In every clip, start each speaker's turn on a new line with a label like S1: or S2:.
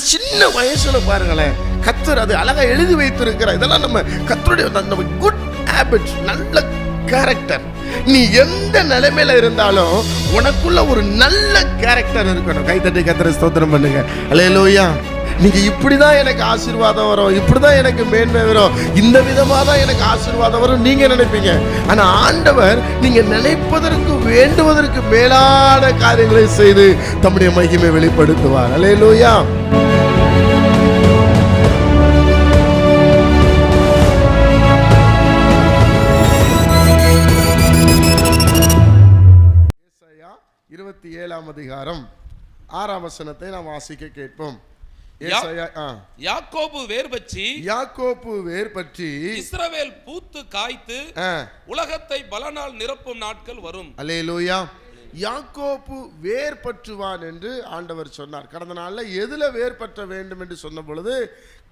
S1: சின்ன வயசுல பாருங்களேன் கத்தர் அது அழகா எழுதி வைத்திருக்கிறார். இதெல்லாம் நம்ம கத்தருடைய நம்ம குட் ஹேபிட்ஸ் நல்ல கேரக்டர் நீ எந்த நிலைமையில இருந்தாலும் உனக்குள்ள ஒரு நல்ல கேரக்டர் இருக்கணும். கைத்தட்டி கத்திர ஸ்தோத்திரம் பண்ணுங்க. அலையலோயா நீங்க இப்படிதான் எனக்கு ஆசீர்வாதம் வரும் இப்படிதான் எனக்கு மேன்மை வரும் இந்த விதமாக தான் எனக்கு ஆசீர்வாதம் வரும் நீங்க நினைப்பீங்க? ஆனா ஆண்டவர் நீங்க நினைப்பதற்கு வேண்டுவதற்கு மேலான காரியங்களை செய்து தம்முடைய மகிமை வெளிப்படுத்துவார். அலே லூயா இருபத்தி ஏழாம் அதிகாரம் ஆறாம் வசனத்தை நாம் வாசிக்க கேட்போம்.
S2: யாக்கோபு வேர் வச்சி
S1: யாக்கோப்பு வேர் பற்றி
S2: இஸ்ரவேல் பூத்து காய்த்து உலகத்தை பலனால் நிரப்பும் நாட்கள் வரும்.
S1: அல்லேலூயா. யாக்கோப்பு வேர் பற்றுவான் என்று ஆண்டவர் சொன்னார். கடந்த நாள்ல எதுல வேர் பற்ற வேண்டும் என்று சொன்ன பொழுது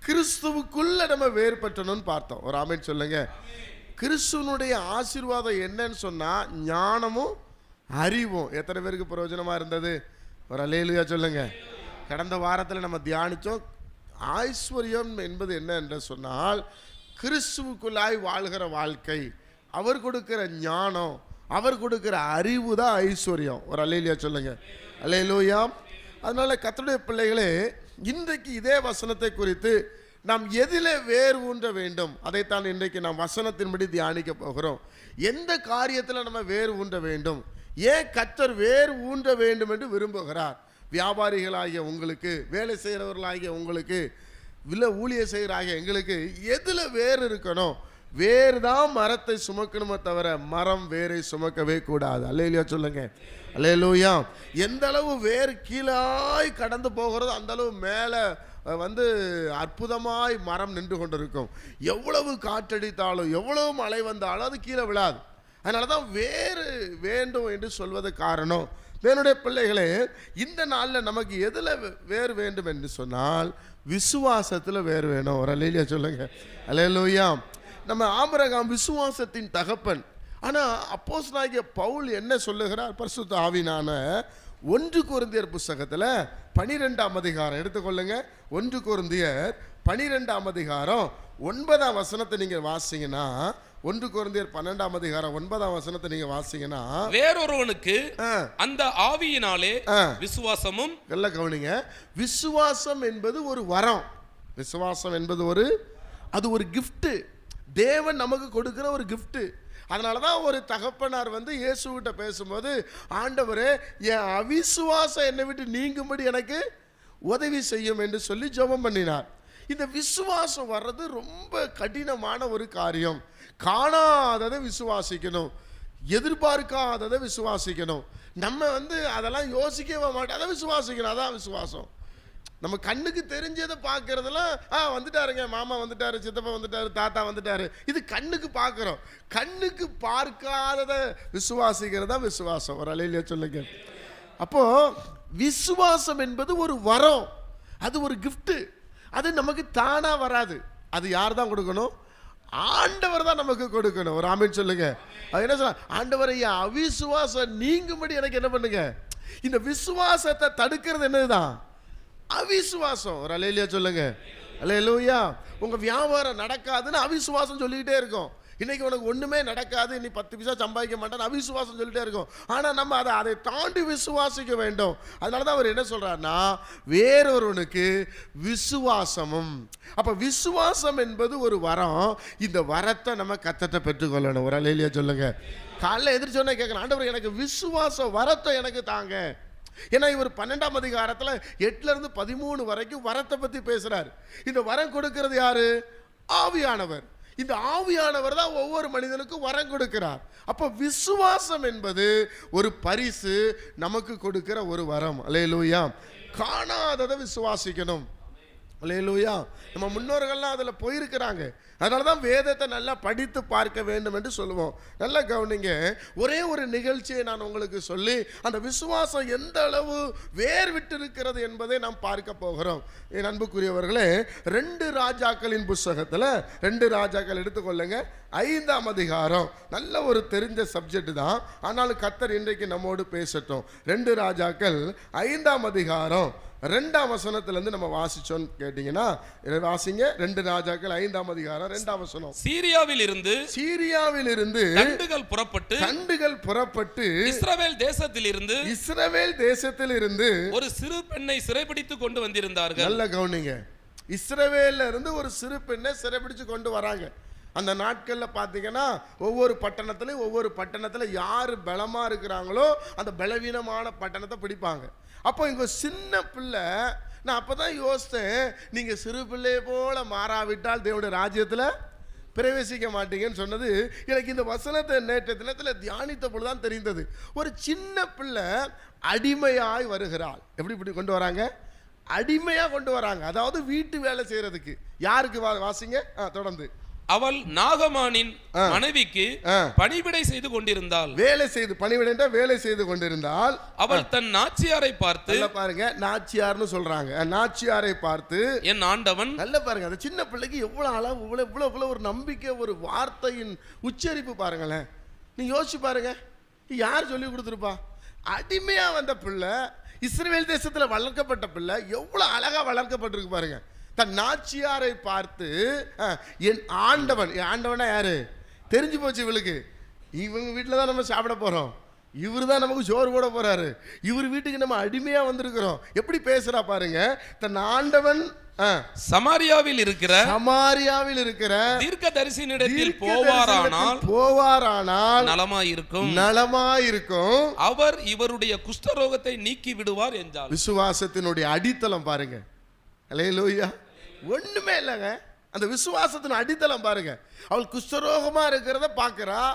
S1: கிறிஸ்துவுக்குள்ள நம்ம வேர் பற்றணும்னு பார்த்தோம். ஒரு ஆமென் சொல்லுங்க. கிறிஸ்துவனுடைய ஆசீர்வாதம் என்னன்னு சொன்னா ஞானமும் அறிவும். எத்தனை பேருக்கு பிரயோஜனமா இருந்தது? ஒரு அலேலுயா சொல்லுங்க. கடந்த வாரத்தில் நம்ம தியானித்தோம் ஐஸ்வர்யம் என்பது என்ன என்று சொன்னால் கிறிஸ்துவுக்குள்ளாய் வாழ்கிற வாழ்க்கை அவர் கொடுக்கிற ஞானம் அவர் கொடுக்கிற அறிவு தான் ஐஸ்வர்யம். ஒரு அலையிலியா சொல்லுங்க. அலையிலூயா அதனால கத்தனுடைய பிள்ளைகளே இன்றைக்கு இதே வசனத்தை குறித்து நாம் எதிலே வேர் ஊன்ற வேண்டும். அதைத்தான் இன்றைக்கு நாம் வசனத்தின்படி தியானிக்க போகிறோம். எந்த காரியத்தில் நம்ம வேர் ஊன்ற வேண்டும்? ஏன் கத்தர் வேர் ஊன்ற வேண்டும் என்று விரும்புகிறார்? வியாபாரிகளாகிய உங்களுக்கு வேலை செய்கிறவர்களாகிய உங்களுக்கு இல்லை ஊழிய செய்கிறாகிய எங்களுக்கு எதில் வேர் இருக்கணும்? வேர் தான் மரத்தை சுமக்கணுமே தவிர மரம் வேரை சுமக்கவே கூடாது. அல்லையிலையா சொல்லுங்க. அல்லையிலூயா எந்த அளவு வேர் கீழாய் கடந்து போகிறதோ அந்த அளவு மேலே வந்து அற்புதமாய் மரம் நின்று கொண்டிருக்கும். எவ்வளவு காற்றடித்தாலும் எவ்வளவு மழை வந்தாலும் அது கீழே விழாது. அதனால தான் வேறு வேண்டும் என்று சொல்வது காரணம் என்னுடைய பிள்ளைகளே இந்த நாளில் நமக்கு எதில் வேறு வேண்டும் என்று சொன்னால் விசுவாசத்தில் வேறு வேணும். ஒரு அலையிலியா சொல்லுங்க. அலையலூயா நம்ம ஆபரகாம் விசுவாசத்தின் தகப்பன். ஆனால் அப்போஸ் நாகிய பவுல் என்ன சொல்லுகிறார்? பரிசுத்த ஆவினான ஒன்று குருந்தியர் புஸ்தகத்தில் பனிரெண்டாம் அதிகாரம். எடுத்துக்கொள்ளுங்க ஒன்று குருந்தியர் பனிரெண்டாம் அதிகாரம் ஒன்பதாம் வசனத்தை நீங்கள் வாசிங்கன்னா ஒன்று குருந்தியர் பன்னெண்டாம் அதிகாரம் ஒன்பதாம் வசனத்தை நீங்கள் வாசிங்கன்னா
S2: வேறொருவனுக்கு அந்த ஆவியினாலே. விசுவாசமும்
S1: நல்லா கவனிங்க. விசுவாசம் என்பது ஒரு வரம். விசுவாசம் என்பது ஒரு அது ஒரு gift. தேவன் நமக்கு கொடுக்கிற ஒரு gift. அதனால தான் ஒரு தகப்பனார் வந்து இயேசுகிட்ட பேசும்போது ஆண்டவரே என் அவிசுவாசம் என்னை விட்டு நீங்கும்படி எனக்கு உதவி செய்யும் என்று சொல்லி ஜெபம் பண்ணினார். இந்த விசுவாசம் வர்றது ரொம்ப கடினமான ஒரு காரியம். காணாததை விசுவாசிக்கணும். எதிர்பார்க்காததை விசுவாசிக்கணும். நம்ம வந்து அதெல்லாம் யோசிக்கவே மாட்டோம். அதை விசுவாசிக்கணும். அதான் விசுவாசம். நம்ம கண்ணுக்கு தெரிஞ்சதை பார்க்கறதெல்லாம் ஆ வந்துட்டாருங்க. மாமா வந்துட்டாரு சித்தப்பா வந்துட்டாரு தாத்தா வந்துட்டாரு. இது கண்ணுக்கு பார்க்குறோம். கண்ணுக்கு பார்க்காததை விசுவாசிக்கிறது தான் விசுவாசம். ஒரு அலையிலேயே சொல்லுங்க. அப்போது விசுவாசம் என்பது ஒரு வரம். அது ஒரு கிஃப்ட்டு அது நமக்கு தானாக வராது. அது யார் தான் கொடுக்கணும்? ஆண்டவர் தான் நமக்கு கொடுக்கணும். ஒரு ஆமின் சொல்லுங்க. அது என்ன சொல்ல ஆண்டவர் ஐயா அவிசுவாசம் நீங்கும்படி எனக்கு என்ன பண்ணுங்க? இந்த விசுவாசத்தை தடுக்கிறது என்னதுதான்? அவிசுவாசம். ஒரு அலையிலியா சொல்லுங்க. அலையிலூயா உங்கள் வியாபாரம் நடக்காதுன்னு அவிசுவாசம் சொல்லிக்கிட்டே இருக்கும். இன்னைக்கு உனக்கு ஒன்றுமே நடக்காது நீ பத்து பைசா சம்பாதிக்க மாட்டேன்னு அவிசுவாசம் சொல்லிட்டே இருக்கும். ஆனால் நம்ம அதை அதை தாண்டி விசுவாசிக்க வேண்டும். அதனால தான் அவர் என்ன சொல்கிறாருன்னா வேறொருவனுக்கு விசுவாசமும். அப்போ விசுவாசம் என்பது ஒரு வரம். இந்த வரத்தை நம்ம கத்தத்தை பெற்றுக்கொள்ளணும். ஒரு அலையிலேயே சொல்லுங்கள் காலைல எதிர்ச்சோன்னே கேட்கணும் ஆண்டவர் எனக்கு விசுவாச வரத்தை எனக்கு தாங்க. ஏன்னா இவர் பன்னெண்டாம் அதிகாரத்தில் எட்டுலேருந்து பதிமூணு வரைக்கும் வரத்தை பற்றி பேசுகிறார் இந்த வரம் கொடுக்கறது யாரு? ஆவியானவர். இந்த ஆவியானவர் தான் ஒவ்வொரு மனிதனுக்கும் வரம் கொடுக்கிறார். அப்போ விசுவாசம் என்பது ஒரு பரிசு நமக்கு கொடுக்கிற ஒரு வரம். அலையலூயா காணாததை விசுவாசிக்கணும். அலையலூயா நம்ம முன்னோர்கள்லாம் அதில் போயிருக்கிறாங்க. அதனால தான் வேதத்தை நல்லா படித்து பார்க்க வேண்டும் என்று சொல்லுவோம். நல்லா கவனிங்க ஒரே ஒரு நிகழ்ச்சியை நான் உங்களுக்கு சொல்லி அந்த விசுவாசம் எந்த அளவு வேர் விட்டு இருக்கிறது என்பதை நாம் பார்க்க போகிறோம். என் அன்புக்குரியவர்களே ரெண்டு ராஜாக்களின் புஸ்தகத்தில் ரெண்டு ராஜாக்கள் எடுத்துக்கொள்ளுங்க ஐந்தாம் அதிகாரம் நல்ல ஒரு தெரிஞ்ச சப்ஜெக்ட் தான். ஆனாலும் கத்தர் இன்றைக்கு நம்மோடு பேசட்டும். ரெண்டு ராஜாக்கள் ஐந்தாம் அதிகாரம் ரெண்டாம் வசனத்திலேருந்து நம்ம வாசித்தோன்னு கேட்டிங்கன்னா வாசிங்க. ரெண்டு ராஜாக்கள் ஐந்தாம் அதிகாரம் ரெண்டாம் வசனம்
S2: சீரியாவில் இருந்து
S1: சீரியாவில் இருந்து
S2: தண்டுகள் புறப்பட்டு
S1: தண்டுகள் புறப்பட்டு
S2: இஸ்ரவேல் தேசத்தில் இருந்து
S1: இஸ்ரவேல் தேசத்தில் இருந்து
S2: ஒரு சிறு பெண்ணை சிறைபிடித்து கொண்டு வந்திருந்தார்கள்.
S1: நல்ல கவனிங்க. இஸ்ரவேல்ல இருந்து ஒரு சிறு பெண்ணை சிறைபிடிச்சு கொண்டு வராங்க. அந்த நாட்களில் பார்த்தீங்கன்னா ஒவ்வொரு பட்டணத்துலையும் ஒவ்வொரு பட்டணத்தில் யார் பலமாக இருக்கிறாங்களோ அந்த பலவீனமான பட்டணத்தை பிடிப்பாங்க. அப்போ இங்கே சின்ன பிள்ளை நான் அப்போ தான் யோசித்தேன் நீங்கள் சிறு பிள்ளையை போல மாறாவிட்டால் தேவனுடைய ராஜ்யத்தில் பிரவேசிக்க மாட்டீங்கன்னு சொன்னது எனக்கு இந்த வசனத்தை நேற்று தினத்தில் தியானித்த பொழுதுதான் தெரிந்தது. ஒரு சின்ன பிள்ளை அடிமையாய் வருகிறாள். எப்படி இப்படி கொண்டு வராங்க? அடிமையாக கொண்டு வராங்க. அதாவது வீட்டு வேலை செய்கிறதுக்கு யாருக்கு வா- வாசிங்க? ஆ, தொடர்ந்து.
S2: அவள் நாகமானின். மனைவிக்கு. பணிவிடை செய்து கொண்டிருந்தாள்.
S1: வேலை செய்து பணிவிடைன்ற வேலை செய்து கொண்டிருந்தால்
S2: அவள் தன் நாச்சியாரை பார்த்து
S1: பாருங்க நாச்சியார்னு சொல்றாங்க. நாச்சியாரை பார்த்து
S2: என் ஆண்டவன்
S1: நல்ல பாருங்க அந்த சின்ன பிள்ளைக்கு எவ்வளவு அளவு இவ்வளவு இவ்வளவு இவ்வளவு ஒரு நம்பிக்கை ஒரு வார்த்தையின் உச்சரிப்பு பாருங்களேன். நீங்க யோசிச்சு பாருங்க யார் சொல்லி கொடுத்துருப்பா? அடிமையா வந்த பிள்ளை இஸ்ரேல் தேசத்துல வளர்க்கப்பட்ட பிள்ளை எவ்வளவு அழகா வளர்க்கப்பட்டிருக்கு பாருங்க. தன் நாச்சியாரை பார்த்து என் ஆண்டவன் என் ஆண்டவனா யாரு? தெரிஞ்சு போச்சு இவளுக்கு. இவங்க வீட்டில் தான் நம்ம சாப்பிட போறோம். இவர் தான் நமக்கு சோறு போட போறாரு. இவர் வீட்டுக்கு நம்ம அடிமையா வந்திருக்கிறோம். எப்படி பேசுறா பாருங்க. தன் ஆண்டவன்
S2: சமாரியாவில் இருக்கிற
S1: சமாரியாவில் இருக்கிற
S2: தீர்க்க தரிசனிடத்தில்
S1: தீர்க்கதரிசனத்தில்
S2: போவாரானால்
S1: போவாரானால்
S2: நலமாயிருக்கும்.
S1: நலமாயிருக்கும்.
S2: அவர் இவருடைய குஷ்டரோகத்தை நீக்கி விடுவார் என்றாள்
S1: விசுவாசத்தினுடைய அடித்தளம் பாருங்க. ஹலையே லோய்யா ஒன்றுமே இல்லைங்க. அந்த விசுவாசத்தின் அடித்தளம் பாருங்க. அவள் குஷ்டரோகமாக இருக்கிறத பார்க்குறா.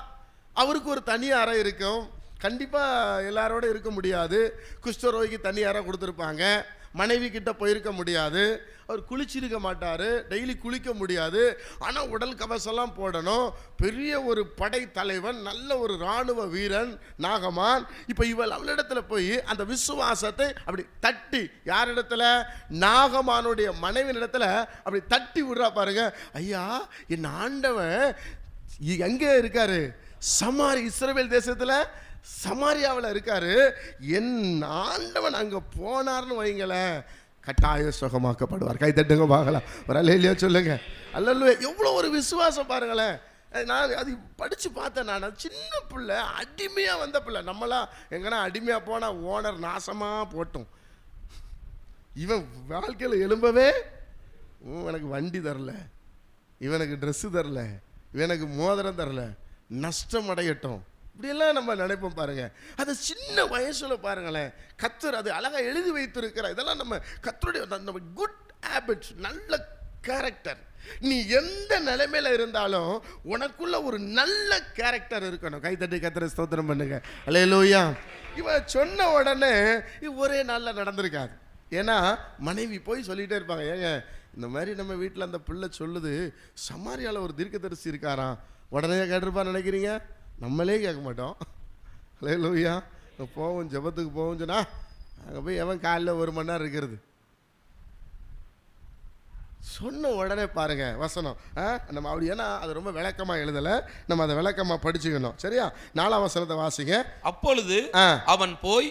S1: அவருக்கு ஒரு தனி அறை இருக்கும். கண்டிப்பாக எல்லாரோட இருக்க முடியாது. குஷ்டரோகிக்கு தனி அறை கொடுத்துருப்பாங்க. மனைவி கிட்ட போயிருக்க முடியாது. அவர் குளிச்சிருக்க மாட்டார். டெய்லி குளிக்க முடியாது. ஆனால் உடல் கவசம்லாம் போடணும். பெரிய ஒரு படை தலைவன் நல்ல ஒரு இராணுவ வீரன் நாகமான். இப்போ இவள் அவளிடத்துல போய் அந்த விசுவாசத்தை அப்படி தட்டி யாரிடத்துல? நாகமானுடைய மனைவியிடத்துல அப்படி தட்டி விடுறா பாருங்க. ஐயா என் ஆண்டவன் எங்கே இருக்காரு? சமாரி இஸ்ரேல் தேசத்தில்? சமாரியாவில் இருக்காரு. என் ஆண்டவன் அங்கே போனார்னு வைங்களேன். கட்டாய சுகமாக்கப்படுவார். கை தட்டுங்க பார்க்கலாம். ஒரு அல்லையா சொல்லுங்க. அல்லல்ல எவ்வளோ ஒரு விசுவாசம் பாருங்களேன். நான் அது படித்து பார்த்தேன் நான். சின்ன பிள்ளை அடிமையாக வந்த பிள்ளை. நம்மளாம் எங்கன்னா அடிமையாக போனால் ஓனர் நாசமாக போட்டோம். இவன் வாழ்க்கையில் எழும்பவே உம், எனக்கு வண்டி தரல. இவனுக்கு ட்ரெஸ்ஸு தரல. இவனுக்கு மோதிரம் தரல. நஷ்டம் அடையட்டும். இப்படியெல்லாம் நம்ம நினைப்போம் பாருங்க. அது சின்ன வயசுல பாருங்களேன். கத்தர் அது அழகாக எழுதி வைத்திருக்கிற இதெல்லாம் நம்ம கத்தருடைய அந்த- நம்ம குட் ஹேபிட்ஸ் நல்ல கேரக்டர் நீ எந்த நிலைமையில இருந்தாலும் உனக்குள்ள ஒரு நல்ல கேரக்டர் இருக்கணும். கைத்தட்டி கத்திர ஸ்தோத்திரம் பண்ணுங்க. அலையலூயா இவன் சொன்ன உடனே ஒரே நாளில் நடந்திருக்காது ஏன்னா மனைவி போய் சொல்லிகிட்டே இருப்பாங்க. ஏங்க இந்த மாதிரி நம்ம வீட்டில் அந்த பிள்ளை சொல்லுது சமாரியால் ஒரு தீர்க்கதரிசி இருக்காராம். உடனே கேட்டிருப்பா நினைக்கிறீங்க? நம்மளே கேட்க மாட்டோம். ஹலே லூயா போவோம் ஜெபத்துக்கு போவோம் சொன்னா அங்கே போய் எவன் காலைல ஒரு மணி நேரம் இருக்கிறது? சொன்ன உடனே பாருங்க வசனம். நம்ம அப்படி ஏன்னா அது ரொம்ப விளக்கமாக எழுதலை. நம்ம அதை விளக்கமாக படிச்சுக்கணும். சரியா? நாலாம் வசனத்தை வாசிங்க.
S2: அப்பொழுது. அவன் போய்.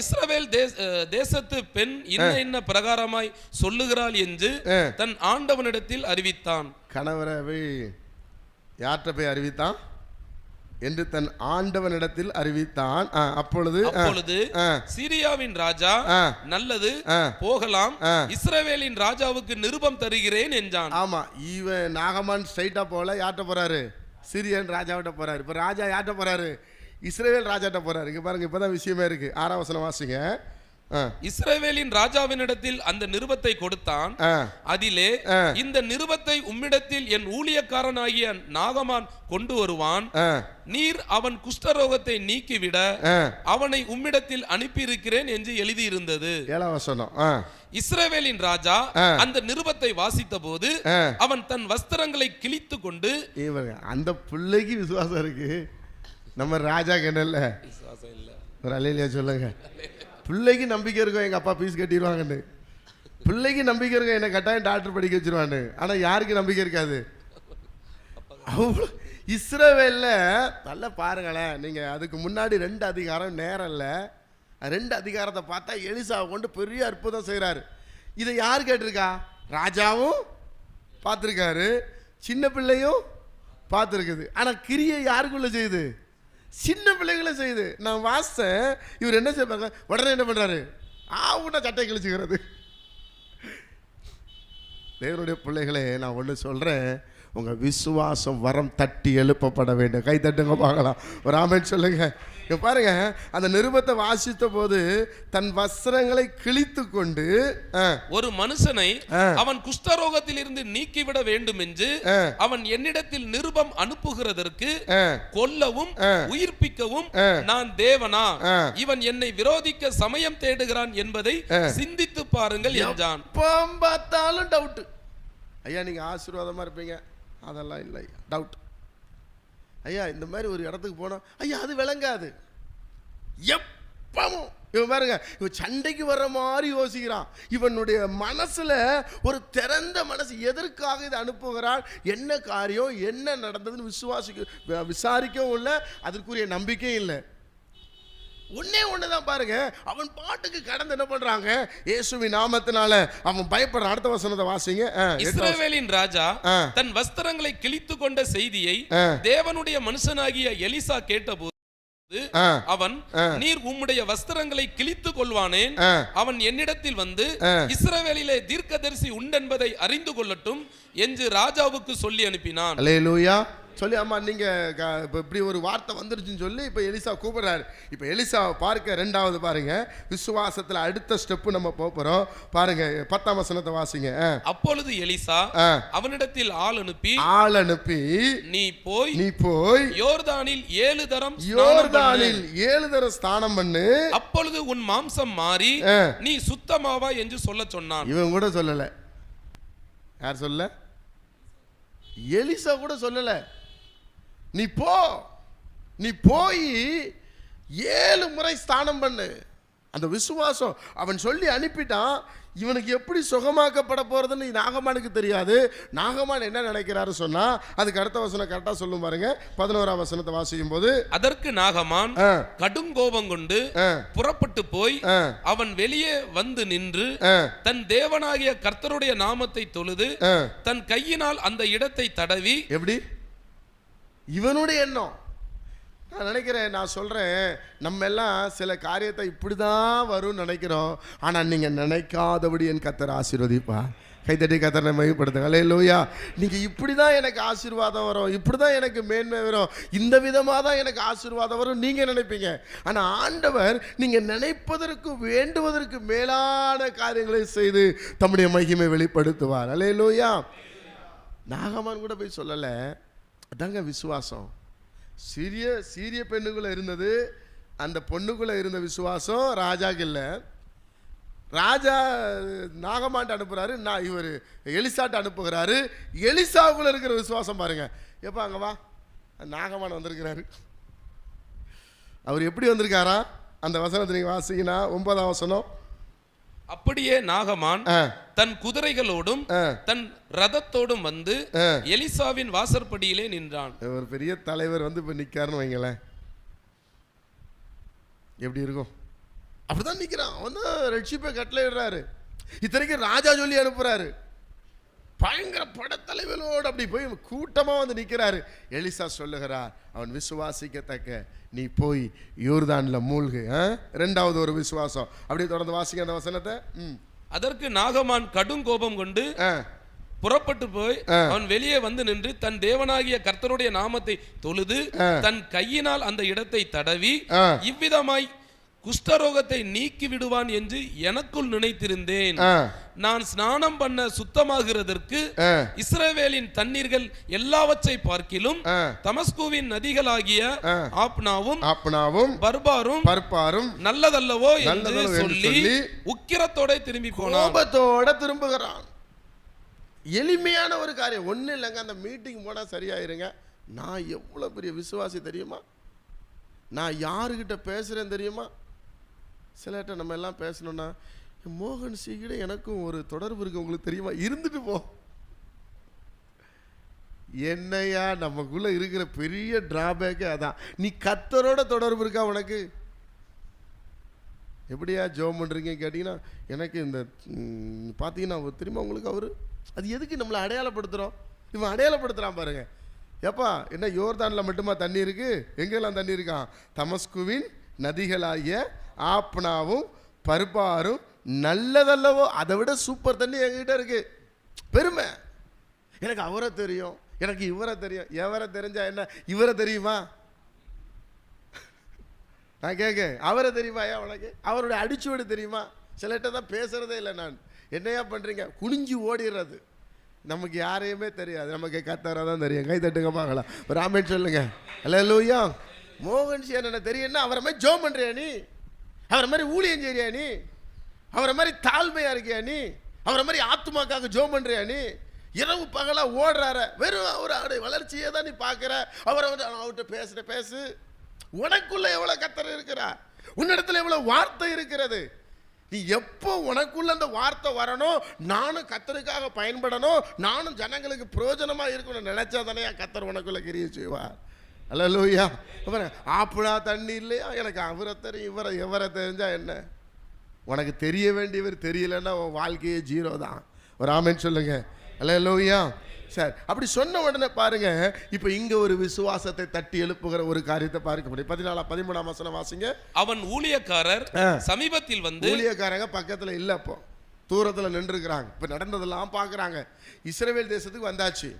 S2: இஸ்ரவேல் தேசத்து பெண் இன்ன இன்ன பிரகாரமாய் சொல்லுகிறாள் என்று. தன் ஆண்டவனிடத்தில் அறிவித்தான்.
S1: கணவரை யார்கிட்ட போய் அறிவித்தான்? என்று தன் ஆண்டவனிடத்தில் அறிவித்தான். அப்பொழுது
S2: அப்பொழுது சீரியாவின் ராஜா. நல்லது. போகலாம். இஸ்ரவேலின் ராஜாவுக்கு நிருபம் தருகிறேன் என்றான்.
S1: ஆமா இவன் நாகமான் ஸ்ட்ரைட்டா போல யார்கிட்ட போறாரு? சிரியன் ராஜாவிட்ட போறாரு. இப்ப ராஜா யார்கிட்ட போறாரு? இஸ்ரேல் ராஜாட்ட போறாரு. இங்க பாருங்க இப்பதான் விஷயமே இருக்கு. ஆறாம் வசனம் வாசிங்க.
S2: இஸ்ரவேலின் ராஜாவினிடத்தில் அந்த நிருபத்தை கொடுத்தான். அதிலே. இந்த நிருபத்தை உம்மிடத்தில் என் ஊழியக்காரனாகிய நாகமான் கொண்டு வருவான். நீர் அவன் குஷ்டரோகத்தை நீக்கிவிட. அவனை உம்மிடத்தில் அனுப்பியிருக்கிறேன் என்று எழுதியிருந்தது.
S1: ஏழாம் வசனம் ஆ,
S2: இஸ்ரவேலின் ராஜா. அந்த நிருபத்தை வாசித்த போது. அவன் தன் வஸ்திரங்களை கிழித்து கொண்டு
S1: அந்த பிள்ளைக்கு விசுவாசம் இருக்கு. நம்ம ராஜா கிணல்ல ஒரு அலையிலையா சொல்லுங்க. பிள்ளைக்கு நம்பிக்கை இருக்கும் எங்கள் அப்பா ஃபீஸ் கட்டிடுவாங்கன்னு. பிள்ளைக்கு நம்பிக்கை இருக்கும் என்னை கட்டாயம் டாக்டர் படிக்க வச்சிருவான்னு. ஆனால் யாருக்கு நம்பிக்கை இருக்காது? அவ்வளோ இஸ்ரேவேலில் நல்லா பாருங்களேன் நீங்கள் அதுக்கு முன்னாடி ரெண்டு அதிகாரம் நேரம் இல்லை. ரெண்டு அதிகாரத்தை பார்த்தா எலிசாவை கொண்டு பெரிய அற்புதம் செய்கிறாரு இதை யார் கேட்டிருக்கா? ராஜாவும் பார்த்துருக்காரு சின்ன பிள்ளையும் பார்த்துருக்குது. ஆனால் கிரியை யாருக்குள்ளே செய்யுது? சின்ன பிள்ளைகளை செய்யுது நான் வாசித்தேன் இவர் என்ன செய்வாங்க? உடனே என்ன பண்ணுறாரு ஆவுன்னா சட்டை கிழிச்சுக்கிறது. தேவனுடைய பிள்ளைகளே நான் ஒன்று சொல்கிறேன் உங்கள் விசுவாசம் வரம் தட்டி எழுப்பப்பட வேண்டும் கை தட்டுங்க பார்க்கலாம் ஒரு ஆமென் சொல்லுங்க இங்க பாருங்க அந்த நிருபத்தை வாசித்த போது தன் வஸ்திரங்களை கிழித்து கொண்டு
S2: ஒரு மனுஷனை. அவன் குஷ்டரோகத்தில் இருந்து நீக்கிவிட வேண்டும் என்று. அவன் என்னிடத்தில் நிருபம் அனுப்புகிறதற்கு கொல்லவும். உயிர்ப்பிக்கவும். நான் தேவனா. இவன் என்னை விரோதிக்க சமயம் தேடுகிறான் என்பதை. சிந்தித்து பாருங்கள் என்றான்
S1: பார்த்தாலும் டவுட்டு ஐயா நீங்கள் ஆசீர்வாதமாக இருப்பீங்க அதெல்லாம் இல்லை. ஐயா டவுட் ஐயா இந்த மாதிரி ஒரு இடத்துக்கு போனால் ஐயா அது விளங்காது. எப்பவும். இவன் பாருங்க இவன் சண்டைக்கு வர்ற மாதிரி யோசிக்கிறான். இவனுடைய மனசில் ஒரு திறந்த மனசு எதற்காக இதை அனுப்புகிறான்? என்ன காரியம்? என்ன நடந்ததுன்னு விசுவாசிக்க விசாரிக்கவும் இல்லை அதற்குரிய நம்பிக்கையும் இல்லை. ஒண்ணே ஒன்று தான் பாருங்க அவன் பாட்டுக்கு கடந்து என்ன பண்றாங்க இயேசுவின் நாமத்தினால அவன் பயப்படுறான் அடுத்த வசனத்தை வாசிங்க.
S2: இஸ்ரவேலின் ராஜா. தன் வஸ்திரங்களை கிழித்து கொண்ட செய்தியை. தேவனுடைய மனுஷனாகிய எலிசா கேட்டபோது அவன். நீர் உம்முடைய வஸ்திரங்களை கிழித்து கொள்வானேன். அவன் என்னிடத்தில் வந்து. இஸ்ரவேலிலே தீர்க்கதரிசி உண்டென்பதை அறிந்து கொள்ளட்டும் என்று ராஜாவுக்கு சொல்லி அனுப்பினான்
S1: சொல்லி அம்மா நீங்க க- இப்ப இப்படி ஒரு வார்த்தை வந்துருச்சுன்னு சொல்லி இப்ப எலிசா கூப்பிடுறாரு. இப்ப எலிசாவை பார்க்க ரெண்டாவது பாருங்க. விசுவாசத்துல அடுத்த ஸ்டெப் நம்ம போப் போறோம். பாருங்க பத்தாம் வசனத்தை வாசிங்க.
S2: அப்பொழுது எலிசா. அவனிடத்தில் ஆள் அனுப்பி
S1: ஆள் அனுப்பி
S2: நீ போய்
S1: நீ போய்
S2: யோர்தானில் ஏழு தரம்.
S1: யோர்தானில் ஏழு தர ஸ்நானம் பண்ணு.
S2: அப்பொழுது உன் மாம்சம் மாறி. நீ சுத்தமாவா? என்று சொல்லச் சொன்னான்.
S1: இவன் கூட சொல்லல. யார் சொல்ல எலிசா கூட சொல்லல. நீ போ. நீ போய் ஏழு முறை ஸ்தானம் பண்ணு. அந்த விசுவாசம் அவன் சொல்லி அனுப்பிட்டான். இவனுக்கு எப்படி சுகமாக்கப்பட போறதுன்னு நாகமானுக்கு தெரியாது. நாகமான் என்ன நினைக்கிறாரு சொன்னா அதுக்கு அடுத்த வசனம் கரெக்டா சொல்லும் பாருங்க. பதினோராம் வசனத்தை வாசிக்கும் போது
S2: அதற்கு நாகமான் கடும் கோபம் கொண்டு புறப்பட்டு போய் அவன் வெளியே வந்து நின்று தன் தேவனாகிய கர்த்தருடைய நாமத்தை தொழுது. தன் கையினால் அந்த இடத்தை தடவி
S1: எப்படி? இவனுடைய எண்ணம். நான் நினைக்கிறேன் நான் சொல்கிறேன் நம்ம எல்லாம் சில காரியத்தை இப்படி தான் வரும்னு நினைக்கிறோம். ஆனால் நீங்கள் நினைக்காதபடி என் கத்தர் ஆசீர்வதிப்பா கைத்தட்டி கத்தரை மையப்படுத்துங்க அல்ல லோயா நீங்கள் இப்படி தான் எனக்கு ஆசீர்வாதம் வரும். இப்படி தான் எனக்கு மேன்மை வரும். இந்த விதமாக தான் எனக்கு ஆசீர்வாதம் வரும். நீங்கள் நினைப்பீங்க? ஆனால் ஆண்டவர் நீங்கள் நினைப்பதற்கு வேண்டுவதற்கு மேலான காரியங்களை செய்து தம்முடைய மகிமை வெளிப்படுத்துவார். அல்லே லோயா நாகமான் கூட போய் சொல்லலை. அதாங்க விசுவாசம். சிறிய சீரிய பெண்ணுக்குள்ளே இருந்தது அந்த பொண்ணுக்குள்ளே இருந்த விசுவாசம் ராஜாக்கு இல்லை. ராஜா நாகமான்ட்டு அனுப்புகிறாரு நான் இவர் எலிசாட்ட அனுப்புகிறாரு. எலிசாவுக்குள்ளே இருக்கிற விசுவாசம் பாருங்கள் எப்போ அங்கே வா. நாகமான் வந்திருக்கிறாரு. அவர் எப்படி வந்திருக்காரா? அந்த வசனத்தை நீங்கள் வாசிங்கன்னா ஒன்பதாம் வசனம்.
S2: அப்படியே நாகமான் தன் குதிரைகளோடும் தன் ரதத்தோடும் வந்து. எலிசாவின் வாசற்படியிலே நின்றான்.
S1: ஒரு பெரிய தலைவர் வந்து இப்போ நிற்காருன்னு வைங்களேன். எப்படி இருக்கும்? அப்படிதான் நிற்கிறான் அவன் தான் ரட்சிப்பை கட்டளையிடுறாரு. இத்தனைக்கும் ராஜா சொல்லி அனுப்புறாரு. பயங்கர படத்தலைவனோடு அப்படி போய் கூட்டமாக வந்து நிற்கிறாரு எலிசா சொல்லுகிறார் அவன் விசுவாசிக்கத்தக்க நீ போய் யூர்தானில் மூழ்கு? ரெண்டாவது ஒரு விசுவாசம் அப்படியே தொடர்ந்து வாசிக்க அந்த வசனத்தை ம்
S2: அதற்கு நாகமான் கடும் கோபம் கொண்டு புறப்பட்டு போய். அவன் வெளியே வந்து நின்று தன் தேவனாகிய கர்த்தருடைய நாமத்தை தொழுது. தன் கையினால் அந்த இடத்தை தடவி. இவ்விதமாய் குஷ்டரோகத்தை நீக்கி விடுவான் என்று எனக்குள் நினைத்திருந்தேன். நான் ஸ்நானம் பண்ண சுத்தமாகிறதற்கு இஸ்ரவேலின் தண்ணீர்கள் எல்லாவற்றை பார்க்கிலும் தமஸ்குவின் நதிகளாகிய. ஆப்னாவும்
S1: ஆப்னாவும்
S2: பர்பாரும்
S1: பருப்பாரும்
S2: நல்லதல்லவோ என்று சொல்லி உக்கிரத்தோட திரும்பி
S1: கோபத்தோட திரும்புகிறான். எளிமையான ஒரு காரியம். ஒன்றும் இல்லைங்க அந்த மீட்டிங் போனால் சரியாயிருங்க. நான் எவ்வளோ பெரிய விசுவாசி தெரியுமா? நான் யாருக்கிட்ட பேசுகிறேன் தெரியுமா? சிலர்கிட்ட நம்ம எல்லாம் பேசணுன்னா மோகன் சிங்கிட எனக்கும் ஒரு தொடர்பு இருக்கு உங்களுக்கு தெரியுமா? இருந்துட்டு போ. என்னையா நமக்குள்ள இருக்கிற பெரிய டிராபேக்கே அதான். நீ கத்தரோட தொடர்பு இருக்கா உனக்கு? எப்படியா ஜோம் பண்ணுறீங்க கேட்டிங்கன்னா எனக்கு இந்த பார்த்தீங்கன்னா திரும்ப உங்களுக்கு அவர்? அது எதுக்கு நம்மளை அடையாளப்படுத்துகிறோம் இவன் அடையாளப்படுத்துகிறான் பாருங்கள் ஏப்பா என்ன யோர்தானில் மட்டுமா தண்ணி இருக்குது எங்கெல்லாம் தண்ணி இருக்கான்? தமஸ்குவின் நதிகளாகிய ஆப்னாவும் பருப்பாரும் நல்லதல்லவோ? அதை விட சூப்பர் தண்ணி எங்கிட்ட இருக்கு. பெருமை. எனக்கு அவரை தெரியும். எனக்கு இவரை தெரியும். எவரை தெரிஞ்சா என்ன? இவரை தெரியுமா? நான் கேட்க அவரை தெரியுமா ஏன் உனக்கு? அவருடைய அடிச்சுவடு தெரியுமா? சிலட்ட தான் பேசுறதே இல்லை நான். என்னையா பண்ணுறீங்க குனிஞ்சு ஓடிடுறது. நமக்கு யாரையுமே தெரியாது. நமக்கு கத்தாரா தான் தெரியும். கை தட்டுங்க பார்க்கலாம். ராமேட் சொல்லுங்க. ஹலோ லூயா மோகன் சி என்ன தெரியும்னா அவரை மாதிரி ஜோம் பண்ணுறியா நீ? அவரை மாதிரி ஊழியம் செய்றியா நீ? அவரை மாதிரி தாழ்மையாக இருக்கியா நீ? அவரை மாதிரி ஆத்மாக்காக ஜோம் பண்ணுறியா நீ? இரவு பகலாக ஓடுறார. வெறும் அவர் அவருடைய வளர்ச்சியை தான் நீ பார்க்குற. அவரை வந்து அவர்கிட்ட பேசுகிற பேசு. உனக்குள்ளே எவ்வளோ கத்தர் இருக்கிறா? உன்னிடத்துல எவ்வளோ வார்த்தை இருக்கிறது? நீ எப்போ உனக்குள்ள அந்த வார்த்தை வரணும் நானும் கத்தருக்காக பயன்படணும் நானும் ஜனங்களுக்கு பிரயோஜனமாக இருக்கணும்னு நினச்சா தானே கத்தர் உனக்குள்ளே கிரிய செய்வார். அல்ல லூயா அப்புறம் ஆப்பிளா தண்ணி இல்லையா? எனக்கு அவரை தெரியும் இவரை எவரை தெரிஞ்சா என்ன? உனக்கு தெரிய வேண்டியவர் தெரியலன்னா உன் வாழ்க்கையே ஜீரோ தான். ஒரு ஆமென் சொல்லுங்க. அல்ல லோய்யா சார் அப்படி சொன்ன உடனே பாருங்க இப்போ இங்க ஒரு விசுவாசத்தை தட்டி எழுப்புகிற ஒரு காரியத்தை பார்க்க முடியும் பதினாலாம் பதிமூணாம் வசனம் வாசிங்க.
S2: அவன் ஊழியக்காரர். சமீபத்தில் வந்து
S1: ஊழியக்காரங்க பக்கத்துல இல்ல இப்போ தூரத்துல நின்றுருக்கிறாங்க. இப்போ நடந்ததெல்லாம் பார்க்குறாங்க இஸ்ரவேல் தேசத்துக்கு வந்தாச்சு.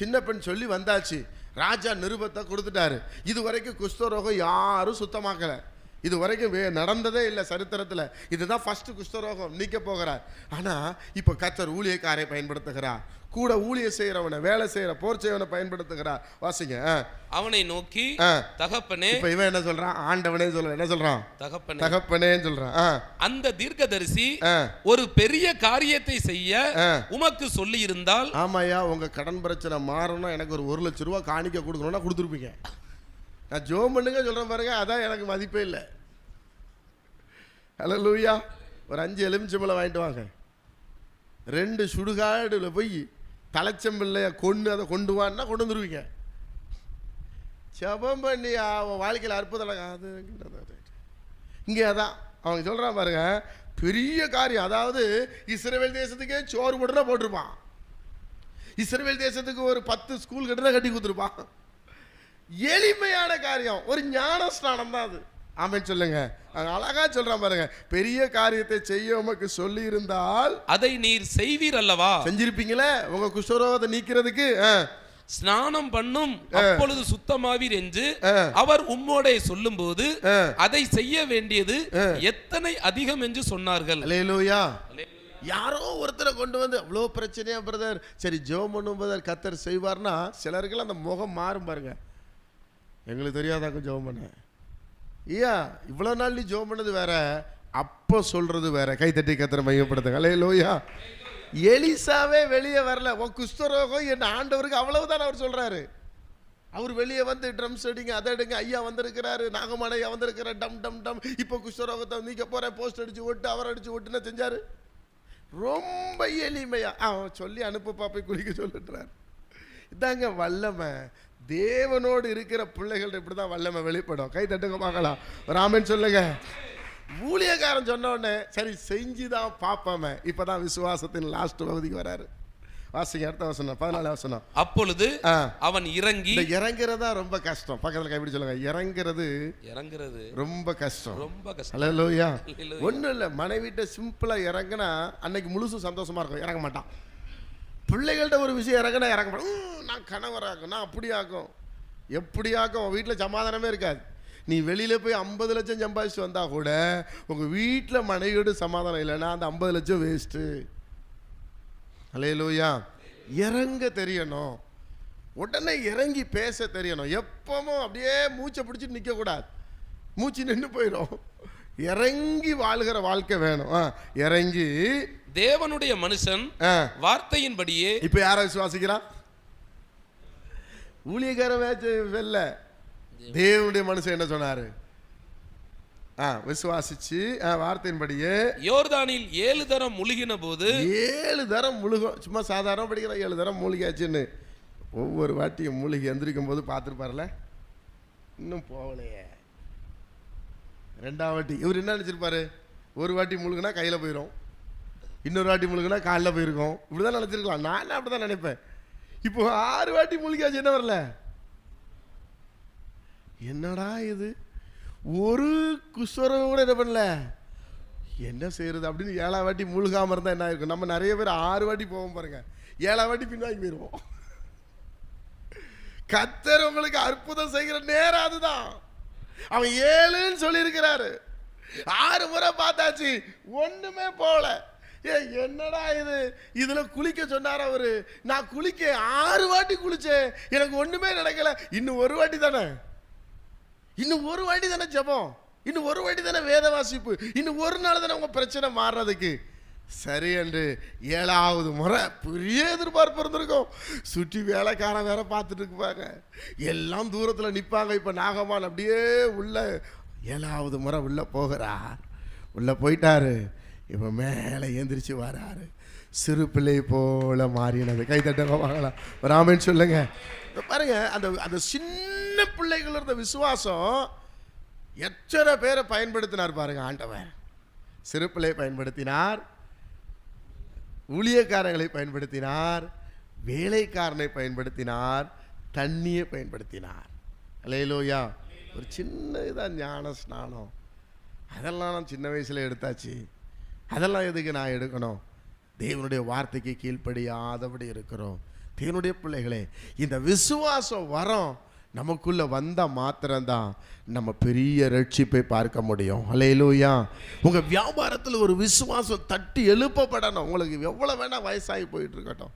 S1: சின்ன பெண் சொல்லி வந்தாச்சு. ராஜா நிருபத்தை கொடுத்துட்டாரு. இது வரைக்கும் குஷ்டரோகம் யாரும் சுத்தமாக்கலை. இது வரைக்கும் வே நடந்ததே இல்லை சரித்திரத்தில். இதுதான் ஃபர்ஸ்ட் குஷ்டரோகம் நீக்க போகிறார். ஆனால் இப்போ கத்தர் ஊழியக்காரை பயன்படுத்துகிறார். கூட ஊழிய செய்கிறவனை வேலை செய்கிற போர் செய்வனை பயன்படுத்துகிறார். வாசிங்க.
S2: அவனை நோக்கி. தகப்பனே.
S1: இப்போ இவன் என்ன சொல்றான்? ஆண்டவனே சொல்ல என்ன சொல்றான்?
S2: தகப்பனே.
S1: தகப்பனேன்னு சொல்றான்
S2: அந்த தீர்க்கதரிசி ஒரு பெரிய காரியத்தை செய்ய. உமக்கு சொல்லி இருந்தால்
S1: ஆமாய்யா உங்கள் கடன் பிரச்சனை மாறணும் எனக்கு ஒரு ஒரு லட்ச ரூபா காணிக்க கொடுக்கணும்னா கொடுத்துருப்பீங்க. நான் ஜோம் பண்ணுங்க சொல்கிறேன் பாருங்க அதான் எனக்கு மதிப்பே இல்லை. ஹலோ லூயா ஒரு அஞ்சு எலுமிச்சம்பழம் வாங்கிட்டு வாங்க. ரெண்டு சுடுகாடில் போய் தலைச்சம்பிள்ளைய கொண்டு அதை கொண்டு வான்னா கொண்டு வந்துருவீங்க. ஜெபம் பண்ணி அவன் வாழ்க்கையில் அற்புதம் அது இங்கே அதான் அவங்க சொல்கிறான் பாருங்க பெரிய காரியம். அதாவது இஸ்ரேல் தேசத்துக்கே சோறு போட்டுனா போட்டிருப்பான். இஸ்ரேல் தேசத்துக்கு ஒரு பத்து ஸ்கூல் கட்டினா கட்டி கொடுத்துருப்பான். எளிமையான காரியம். ஒரு ஞான ஸ்நானம் தான் அது. ஆமென் சொல்லுங்க. அழகா சொல்றான் பாருங்க. பெரிய காரியத்தை செய்ய உமக்கு சொல்லி இருந்தால்
S2: அதை நீர் செய்வீர் அல்லவா?
S1: செஞ்சிருப்பீங்களே? உங்க குஷ்டரோகத்தை நீக்கிறதுக்கு
S2: ஸ்நானம் பண்ணும் அப்பொழுது சுத்தமாவீர் என்று. அவர் உம்மோடே சொல்லும்போது
S1: ஆ.
S2: அதை செய்ய வேண்டியது எத்தனை அதிகம் என்று சொன்னார்கள்.
S1: அல்லேலூயா. யாரோ ஒருத்தரை கொண்டு வந்து அவ்வளோ பிரச்சனையா பிரதர்? சரி ஜெபம் பண்ணும் பிரதர் கத்தர் செய்வார்னா சிலருக்கெல்லாம் அந்த முகம் மாறும் பாருங்க. எங்களுக்கு தெரியாதாக்கும் ஜெபம் பண்ண. ஐயா இவ்வளோ நாள் நீ ஜோம் பண்ணது வேற. அப்போ சொல்றது வேற. கை தட்டி கத்தரை மையப்படுத்துங்க. லோயா எலிசாவே வெளியே வரல. ஓ குஸ்தரோகம் என் ஆண்டவருக்கு அவ்வளவுதான் அவர் சொல்றாரு. அவர் வெளியே வந்து ட்ரம்ஸ் அடிங்க அதை எடுங்க. ஐயா வந்திருக்கிறாரு. நாகமான ஐயா வந்திருக்கிறார். டம் டம் டம். இப்போ குஷ்டரோகத்தை நீக்க போறேன் போஸ்ட் அடிச்சு ஓட்டு அவர் அடிச்சு ஓட்டுன்னு செஞ்சாரு? ரொம்ப எளிமையா அவன் சொல்லி அனுப்பு பாப்பை குளிக்க சொல்லிட்டுறார். இதாங்க வல்லமை. தேவனோடு இருக்கிற பிள்ளைகள் இப்படி தான் வல்லமை வெளிப்படும். கை தட்டுங்க பார்க்கலாம் ராமன் சொல்லுங்க. ஊழியக்காரன் சொன்ன உடனே சரி செஞ்சு தான் பார்ப்போமே. இப்போதான் விசுவாசத்தின் லாஸ்ட் பகுதிக்கு வராரு. வாசிங்க அடுத்த வசனம் பதினாலு வசனம்.
S2: அப்பொழுது அவன் இறங்கி
S1: இறங்குறதா ரொம்ப கஷ்டம். பக்கத்தில் கைப்பிடி சொல்லுங்க. இறங்குறது
S2: இறங்குறது
S1: ரொம்ப கஷ்டம்.
S2: ரொம்ப கஷ்டம்.
S1: ஒன்றும் இல்லை மனைவிட்ட சிம்பிளாக இறங்குனா அன்னைக்கு முழுசும் சந்தோஷமா இருக்கும். இறங்க மாட்டான். பிள்ளைகள்கிட்ட ஒரு விஷயம் இறங்குனா இறங்க நான் கணவராகும் நான் அப்படி ஆக்கும் எப்படி ஆக்கும் வீட்டில் சமாதானமே இருக்காது. நீ வெளியில் போய் ஐம்பது லட்சம் சம்பாதிச்சு வந்தால் கூட உங்கள் வீட்டில் மனைவியோட சமாதானம் இல்லைன்னா அந்த ஐம்பது லட்சம் வேஸ்ட்டு அலையலூயா இறங்க தெரியணும். உடனே இறங்கி பேச தெரியணும். எப்பவும் அப்படியே மூச்சை பிடிச்சிட்டு நிற்கக்கூடாது மூச்சு நின்று போயிடும் இறங்கி வாழ்கிற வாழ்க்கை வேணும். ஆ, இறங்கி
S2: தேவனுடைய மனுஷன் வார்த்தையின்படியே
S1: இப்போ யாரை விசுவாசிக்கிறான்? ஊழியக்கார வெல்ல. தேவனுடைய மனுஷன் என்ன சொன்னாரு? ஆ விசுவாசிச்சு வார்த்தையின்படியே.
S2: யோர்தானில் ஏழு தரம் முழுகின போது
S1: ஏழு தரம் முழுகும். சும்மா சாதாரண படிக்கிற ஏழு தரம் மூழ்கியாச்சுன்னு. ஒவ்வொரு வாட்டியும் மூலிகை எந்திரிக்கும் போது பார்த்துருப்பார்ல? இன்னும் போகலையே. வாட்டி. இவர் என்ன நினச்சிருப்பாரு? ஒரு வாட்டி முழுகுனா கையில் போயிடும் இன்னொரு வாட்டி முழுகினா காலைல போயிருக்கோம். இப்படி தான் நினச்சிருக்கலாம். நான் அப்படி தான் நினைப்பேன். இப்போ ஆறு வாட்டி முழுகியாச்சு என்ன வரல? என்னடா இது? ஒரு குஸ்வரம் கூட என்ன பண்ணல? என்ன செய்யறது அப்படின்னு ஏழாம் வாட்டி முழுகாம இருந்தா என்ன இருக்கும் நம்ம நிறைய பேர் ஆறு வாட்டி போவோம் பாருங்க. ஏழாம் வாட்டி பின்வாங்கி போயிடுவோம் கத்தர் உங்களுக்கு அற்புதம் செய்கிற நேரம் அதுதான். அவன் ஏழுன்னு சொல்லியிருக்கிறாரு. ஆறு முறை பார்த்தாச்சு. ஒண்ணுமே போகல. ஏ என்னடா இது? இதில் குளிக்க சொன்னார் அவர். நான் குளிக்க ஆறு வாட்டி குளித்தேன் எனக்கு ஒன்றுமே நினைக்கல இன்னும் ஒரு வாட்டி தானே? இன்னும் ஒரு வாட்டி தானே ஜெபம்? இன்னும் ஒரு வாட்டி தானே வேத வாசிப்பு? இன்னும் ஒரு நாள் தானே உங்கள் பிரச்சனை மாறுறதுக்கு? சரி என்று ஏழாவது முறை பெரிய எதிர்பார்ப்பு இருந்திருக்கும். சுற்றி வேலைக்காரன் வேற பார்த்துட்டு இருப்பாங்க. எல்லாம் தூரத்தில் நிற்பாங்க இப்போ நாகமான் அப்படியே உள்ள ஏழாவது முறை உள்ளே போகிறார் உள்ளே போயிட்டாரு. இப்போ மேலே எந்திரிச்சு வராரு. சிறு பிள்ளை போல மாறினது. கை தட்டுங்க வாங்கலாம் ராமன் சொல்லுங்க. பாருங்க அந்த அந்த சின்ன பிள்ளைகள் இருந்த விசுவாசம் எத்தனை பேரை பயன்படுத்தினார் பாருங்க ஆண்டவர். சிறு பிள்ளை பயன்படுத்தினார் ஊழியக்காரங்களை பயன்படுத்தினார் வேலைக்காரனை பயன்படுத்தினார் தண்ணியை பயன்படுத்தினார். அலையிலோயா ஒரு சின்ன இதான் ஞான ஸ்நானம் அதெல்லாம் நான் சின்ன வயசில் எடுத்தாச்சு. அதெல்லாம் எதுக்கு நான் எடுக்கணும்? தேவனுடைய வார்த்தைக்கு கீழ்ப்படியாதபடி இருக்கிறோம். தேவனுடைய பிள்ளைகளே இந்த விசுவாசம் வரம் நமக்குள்ளே வந்தால் மாத்திரம்தான் நம்ம பெரிய ரட்சிப்பை பார்க்க முடியும். அலையிலூயா உங்கள் வியாபாரத்தில் ஒரு விசுவாசம் தட்டி எழுப்பப்படணும். உங்களுக்கு எவ்வளோ வேணால் வயசாகி போயிட்டு இருக்கட்டும்.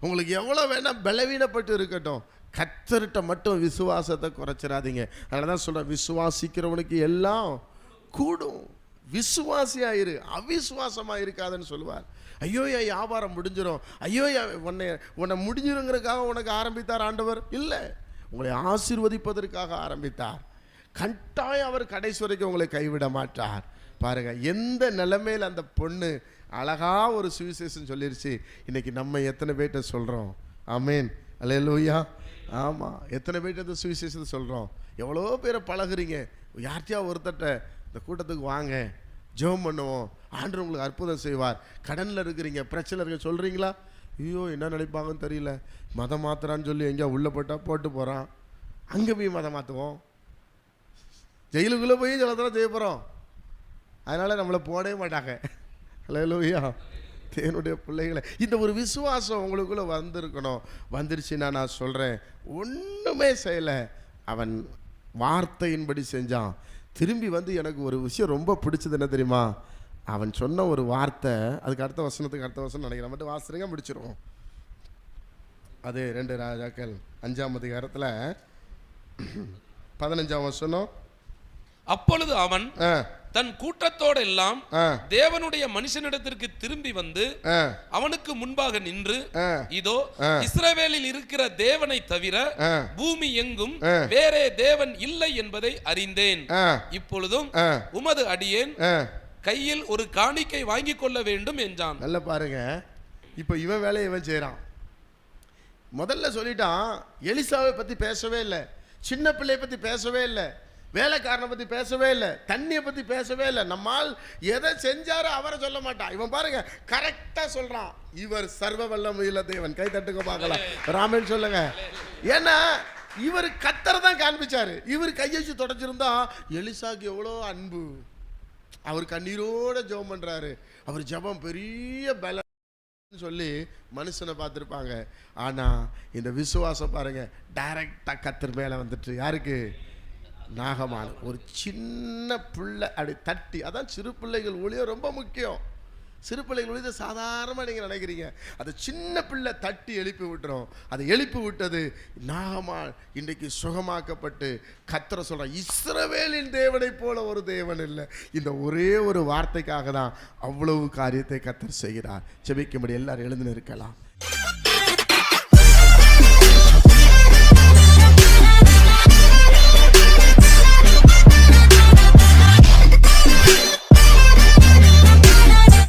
S1: உங்களுக்கு எவ்வளோ வேணால் பலவீனப்பட்டு இருக்கட்டும். கத்தர்கிட்ட மட்டும் விசுவாசத்தை குறைச்சிடாதீங்க. அதனால தான் சொல்கிறேன் விசுவாசிக்கிறவனுக்கு எல்லாம் கூடும். விசுவாசியாக இரு அவிசுவாசமாக இருக்காதுன்னு சொல்லுவார். ஐயோ என் வியாபாரம் முடிஞ்சிடும் ஐயோ உன்னை உன்னை முடிஞ்சிருங்கிறதுக்காக உனக்கு ஆரம்பித்தார் ஆண்டவர்? இல்லை. உங்களை ஆசீர்வதிப்பதற்காக ஆரம்பித்தார். கட்டாயம் அவர் கடைசி வரைக்கும் உங்களை கைவிட மாட்டார். பாருங்க எந்த நிலைமையில் அந்த பொண்ணு அழகாக ஒரு சுவிசேஷன் சொல்லிருச்சு. இன்னைக்கு நம்ம எத்தனை பேர்ட்ட சொல்கிறோம் ஆமேன். அல்லேலூயா. ஆமாம் எத்தனை பேர்கிட்ட இந்த சுவிசேஷத்தை சொல்கிறோம் எவ்வளோ பேரை பழகுறீங்க? யார்கிட்டயா ஒருத்தட்ட இந்த கூட்டத்துக்கு வாங்க ஜெபம் பண்ணுவோம் ஆண்டு உங்களுக்கு அற்புதம் செய்வார். கடனில் இருக்கிறீங்க பிரச்சனை இருக்க சொல்கிறீங்களா ஐயோ என்ன நினைப்பாங்கன்னு தெரியல. மதம் மாத்துறான்னு சொல்லி எங்கேயா உள்ளே போட்டால் போட்டு போகிறான் அங்கே போய் மதம் மாற்றுவோம் ஜெயிலுக்குள்ளே போய் ஜலத்தெல்லாம் செய்ய போகிறோம் அதனால் நம்மளை போடவே மாட்டாங்க. ஹலோ லோய்யா தேனுடைய பிள்ளைகளை. இந்த ஒரு விசுவாசம் உங்களுக்குள்ளே வந்திருக்கணும். வந்துருச்சுன்னா நான் சொல்கிறேன் ஒன்றுமே செய்யலை. அவன் வார்த்தையின்படி செஞ்சான். திரும்பி வந்து எனக்கு ஒரு விஷயம் ரொம்ப பிடிச்சது என்ன தெரியுமா? அவன் சொன்ன ஒரு வார்த்தை அதுக்கு அடுத்த வசனத்துக்கு அடுத்த வசனம் நினைக்கிறேன். மட்டும் வாசனைங்க முடிச்சிருவோம். அது ரெண்டு ராஜாக்கள் அஞ்சாம் அதிகாரத்தில் பதினஞ்சாம் வசனம்.
S2: அப்பொழுது அவன் தன் கூட்டத்தோட எல்லாம் தேவனுடைய மனுஷனிடத்திற்கு திரும்பி வந்து அவனுக்கு முன்பாக நின்று இதோ இஸ்ரவேலில் இருக்கிற தேவனை தவிர பூமி எங்கும். வேறே தேவன் இல்லை என்பதை அறிந்தேன். இப்பொழுதும் உமது அடியேன் கையில் ஒரு காணிக்கை வாங்கிக் கொள்ள வேண்டும் என்றான்.
S1: நல்லா பாருங்க. இப்போ இவன் வேலையை இவன் செய்கிறான் முதல்ல சொல்லிட்டான் எலிசாவை பற்றி பேசவே இல்லை சின்ன பிள்ளையை பற்றி பேசவே இல்லை. வேலைக்காரனை பற்றி பேசவே இல்லை தண்ணியை பற்றி பேசவே இல்லை. நம்மால் எதை செஞ்சாரோ அவரை சொல்ல மாட்டான். இவன் பாருங்க கரெக்டாக சொல்கிறான் இவர் சர்வ வல்லமையில தேவன். கை தட்டுக்க பார்க்கலாம். ராமன் சொல்லுங்க. ஏன்னா இவர் கத்தரை தான் காண்பிச்சாரு. இவர் கையச்சு தொடச்சிருந்தா எலிசாக்கு எவ்வளோ அன்பு. அவர் கண்ணீரோட ஜெபம் பண்ணுறாரு அவர் ஜெபம் பெரிய பல சொல்லி மனுஷனை பார்த்துருப்பாங்க. ஆனால் இந்த விசுவாசம் பாருங்கள் டைரக்டா கத்தர் மேலே வந்துட்டு. யாருக்கு? நாகமான ஒரு சின்ன பிள்ளை அப்படி தட்டி. அதான் சிறு பிள்ளைகள் ஊழியம் ரொம்ப முக்கியம். சிறு பிள்ளைகள் ஊழியத்தை சாதாரணமாக நீங்கள் நினைக்கிறீங்க. அதை சின்ன பிள்ளை தட்டி எழுப்பி விட்டுரும். அதை எழுப்பி விட்டது நாகமாள் இன்றைக்கு சுகமாக்கப்பட்டு கத்தரை சொல்கிறான் இஸ்ரவேலின் தேவனைப் போல ஒரு தேவன் இல்லை. இந்த ஒரே ஒரு வார்த்தைக்காக தான் அவ்வளவு காரியத்தை கத்தர் செய்கிறார். செபிக்கும்படி எல்லாரும் எழுந்து நிற்கலாம்.